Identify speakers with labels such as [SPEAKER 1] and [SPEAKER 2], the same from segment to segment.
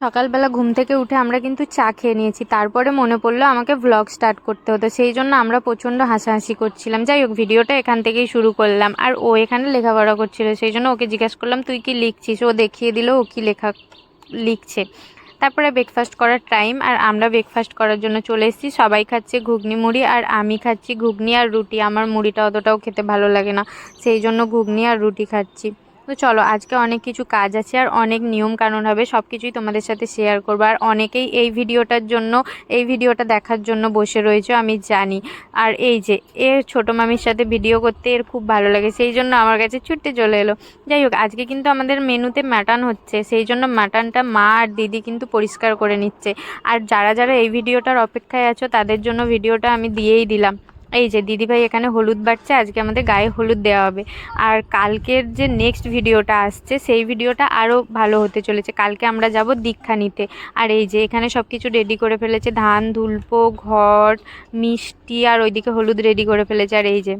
[SPEAKER 1] সকালবেলা ঘুম থেকে উঠে আমরা কিন্তু চা খেয়ে নিয়েছি। তারপরে মনে পড়ল আমাকে ভ্লগ স্টার্ট করতে হতো। সেই জন্য আমরা প্রচণ্ড হাসাহাসি করছিলাম। যাই হোক, ভিডিওটা এখান থেকেই শুরু করলাম। আর ও এখানে লেখাপড়া করছিল, সেই জন্য ওকে জিজ্ঞেস করলাম, তুই কি লিখছিস? ও দেখিয়ে দিল ও কি লেখা, লিখছে। তারপরে ব্রেকফাস্ট করার টাইম আর আমরা ব্রেকফাস্ট করার জন্য চলে এসেছি। সবাই খাচ্ছে ঘুগনি মুড়ি আর আমি খাচ্ছি ঘুগনি আর রুটি। আমার মুড়িটা অতটাও খেতে ভালো লাগে না। সেই জন্য ঘুগনি আর রুটি খাচ্ছি। তো চলো, আজকে অনেক কিছু কাজ আছে আর অনেক নিয়ম কানুন হবে সব কিছুই তোমাদের সাথে শেয়ার করব। আর অনেকেই এই ভিডিওটার জন্য, এই ভিডিওটা দেখার জন্য বসে রয়েছে, আমি জানি। আর এই যে, এর ছোটো মামির সাথে ভিডিও করতে এর খুব ভালো লাগে, সেই জন্য আমার কাছে ছুটতে চলে এলো। যাই হোক, আজকে কিন্তু আমাদের মেনুতে মাটন হচ্ছে, সেই জন্য মাটনটা মা আর দিদি কিন্তু পরিষ্কার করে নিচ্ছে। আর যারা যারা এই ভিডিওটার অপেক্ষায় আছো, তাদের জন্য ভিডিওটা আমি দিয়েই দিলাম। এই যে দিদিভাই এখানে হলুদ বাড়ছে আজকে আমাদের গায়ে হলুদ দেওয়া হবে। আর কালকের যে নেক্সট ভিডিওটা আসছে, সেই ভিডিওটা আরও ভালো হতে চলেছে। কালকে আমরা যাব দীক্ষা নিতে। আর এই যে এখানে সব কিছু রেডি করে ফেলেছে, ধান ধুলপো ঘর, মিষ্টি আর ওইদিকে হলুদ রেডি করে ফেলেছে। আর এই যে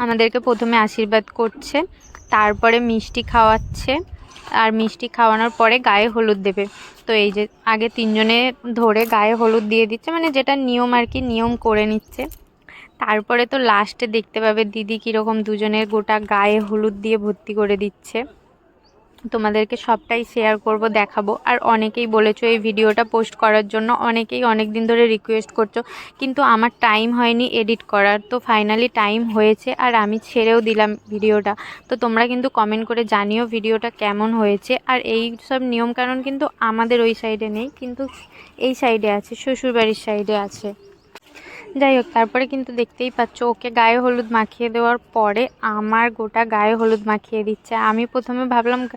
[SPEAKER 1] আমাদেরকে প্রথমে আশীর্বাদ করছে, তারপরে মিষ্টি খাওয়াচ্ছে। আর মিষ্টি খাওয়ানোর পরে গায়ে হলুদ দেবে। তো এই যে আগে তিনজনে ধরে গায়ে হলুদ দিয়ে দিচ্ছে মানে যেটা নিয়ম আর কি, নিয়ম করে নিচ্ছে। তারপরে তো লাস্টে দেখতে পাবে দিদি কীরকম দুজনের গোটা গায়ে হলুদ দিয়ে ভর্তি করে দিচ্ছে। তোমাদেরকে সবটাই শেয়ার করব, দেখাবো। আর অনেকেই বলেছ এই ভিডিওটা পোস্ট করার জন্য, অনেকেই অনেক দিন ধরে রিকোয়েস্ট করছ, কিন্তু আমার টাইম হয়নি এডিট করার। তো ফাইনালি টাইম হয়েছে আর আমি ছেড়েও দিলাম ভিডিওটা। তো তোমরা কিন্তু কমেন্ট করে জানিও ভিডিওটা কেমন হয়েছে। আর এই সব নিয়মকানুন কিন্তু আমাদের ওই সাইডে নেই, কিন্তু এই সাইডে আছে, শ্বশুরবাড়ির সাইডে আছে। যাই হোক, তারপরে কিন্তু দেখতেই পাচ্ছ, ওকে গায়ে হলুদ মাখিয়ে দেওয়ার পরে আমার গোটা গায়ে হলুদ মাখিয়ে দিচ্ছে। আমি প্রথমে ভাবলাম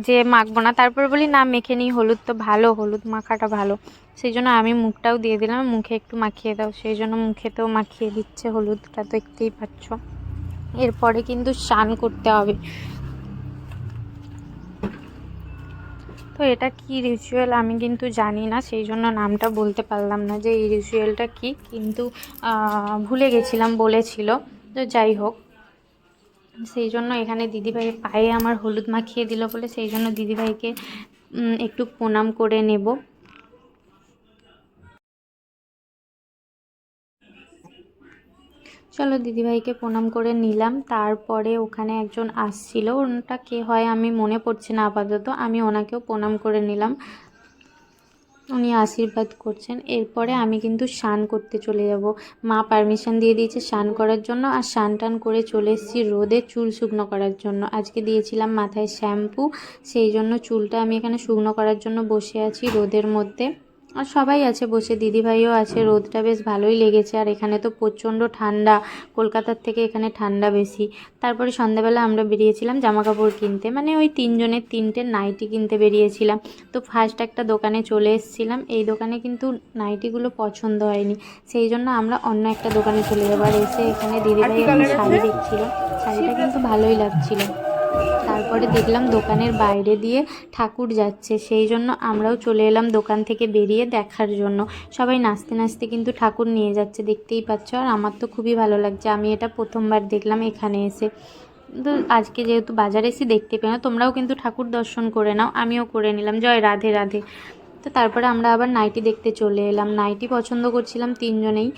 [SPEAKER 1] যে মাখবো না, তারপরে বলি, না, মেখে নিই, হলুদ তো ভালো, হলুদ মাখাটা ভালো। সেই জন্য আমি মুখটাও দিয়ে দিলাম, মুখে একটু মাখিয়ে দাও। সেই জন্য মুখেতেও মাখিয়ে দিচ্ছে হলুদটা, দেখতেই পাচ্ছ। এরপরে কিন্তু স্নান করতে হবে। তো এটা কি রিচুয়াল আমি কিন্তু জানি না, সেই জন্য নামটা বলতে পারলাম না যে এই রিচুয়ালটা কি, কিন্তু ভুলে গেছিলাম বলেছিল। তো যাই হোক, সেই জন্য এখানে দিদিভাইয়ের পায়ে আমার হলুদ মাখিয়ে দিল বলে সেই জন্য দিদিভাইকে একটু প্রণাম করে নেব। চলো দিদিভাইকে প্রণাম করে নিলাম। তারপরে ওখানে একজন আসছিল। ওটা কে হয় আমি মনে পড়ছে না আপাতত। আমি ওনাকেও প্রণাম করে নিলাম। উনি আশীর্বাদ করছেন। এরপরে আমি কিন্তু স্নান করতে চলে যাব। মা পারমিশন দিয়ে দিয়েছে স্নান করার জন্য। আর স্নান টান করে চলে এসেছি রোদে চুল শুকনো করার জন্য। আজকে দিয়েছিলাম মাথায় শ্যাম্পু। সেই জন্য চুলটা আমি এখানে শুকনো করার জন্য বসে আছি রোদের মধ্যে। আর সবাই আছে বসে দিদিভাইও আছে রোদটা বেশ ভালোই লেগেছে। আর এখানে তো প্রচণ্ড ঠান্ডা কলকাতার থেকে এখানে ঠান্ডা বেশি। তারপরে সন্ধ্যাবেলা আমরা বেরিয়েছিলাম জামা কাপড় কিনতে। মানে ওই তিনজনের তিনটে নাইটি কিনতে বেরিয়েছিলাম। তো ফার্স্ট একটা দোকানে চলে এসেছিলাম। এই দোকানে কিন্তু নাইটিগুলো পছন্দ হয়নি। সেই জন্য আমরা অন্য একটা দোকানে চলে যাব। আর এসে এখানে দিদিভাই আমি শাড়ি দেখছিল শাড়িটা কিন্তু ভালোই লাগছিল। তারপরে দেখলাম দোকানের বাইরে দিয়ে ঠাকুর যাচ্ছে। সেই জন্য আমরাও চলে এলাম দোকান থেকে বেরিয়ে দেখার জন্য। সবাই নাচতে নাচতে কিন্তু ঠাকুর নিয়ে যাচ্ছে, দেখতেই পাচ্ছ। আর আমার তো খুবই ভালো লাগছে। আমি এটা প্রথমবার দেখলাম এখানে এসে। তো আজকে যেহেতু বাজারে এসে দেখতে পেয়ে তোমরাও কিন্তু ঠাকুর দর্শন করে নাও। আমিও করে নিলাম। জয় রাধে রাধে। তো তারপরে আমরা আবার নাইটি দেখতে চলে এলাম। নাইটি পছন্দ করছিলাম তিনজনেই।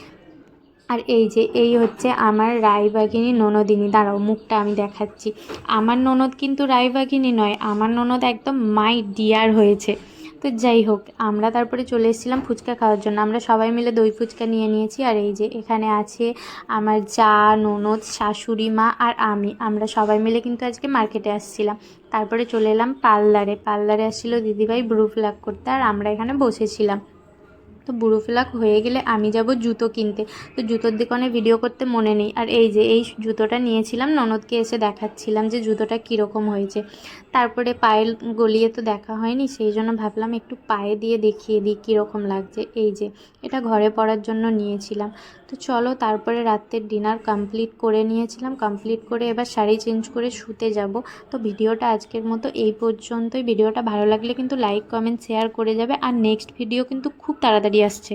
[SPEAKER 1] আর এই যে, এই হচ্ছে আমার রায়বাগিনী ননদিনী। দাঁড়াও, মুখটা আমি দেখাচ্ছি। আমার ননদ কিন্তু রায়বাগিনী নয়, আমার ননদ একদম মাই ডিয়ার হয়েছে। তো যাই হোক, আমরা তারপরে চলে এসেছিলাম ফুচকা খাওয়ার জন্য। আমরা সবাই মিলে দই ফুচকা নিয়ে নিয়েছি। আর এই যে, এখানে আছে আমার যা ননদ, শাশুড়ি মা আর আমি। আমরা সবাই মিলে কিন্তু আজকে মার্কেটে আসছিলাম। তারপরে চলে এলাম পার্লারে। পার্লারে আসছিল দিদিভাই ব্রু ফ্ল্যাগ করতে, আর আমরা এখানে বসেছিলাম। তো বুড়ো ফ্লাক হয়ে গেলে আমি যাব জুতো কিনতে। তো জুতোর দোকানে ভিডিও করতে মনে নেই। আর এই যে, এই জুতোটা নিয়েছিলাম, ননদকে এসে দেখাচ্ছিলাম যে জুতোটা কীরকম হয়েছে। তারপরে পায়ে গলিয়ে তো দেখা হয়নি, সেই জন্য ভাবলাম একটু পায়ে দিয়ে দেখিয়ে দিই কীরকম লাগছে। এই যে, এটা ঘরে পড়ার জন্য নিয়েছিলাম। তো চলো, তারপরে রাত্রের ডিনার কমপ্লিট করে নিয়েছিলাম। কমপ্লিট করে এবার শাড়ি চেঞ্জ করে শুতে যাব। তো ভিডিওটা আজকের মতো এই পর্যন্তই। ভিডিওটা ভালো লাগলে কিন্তু লাইক কমেন্ট শেয়ার করে যাবে। আর নেক্সট ভিডিও কিন্তু খুব তাড়াতাড়ি আসছে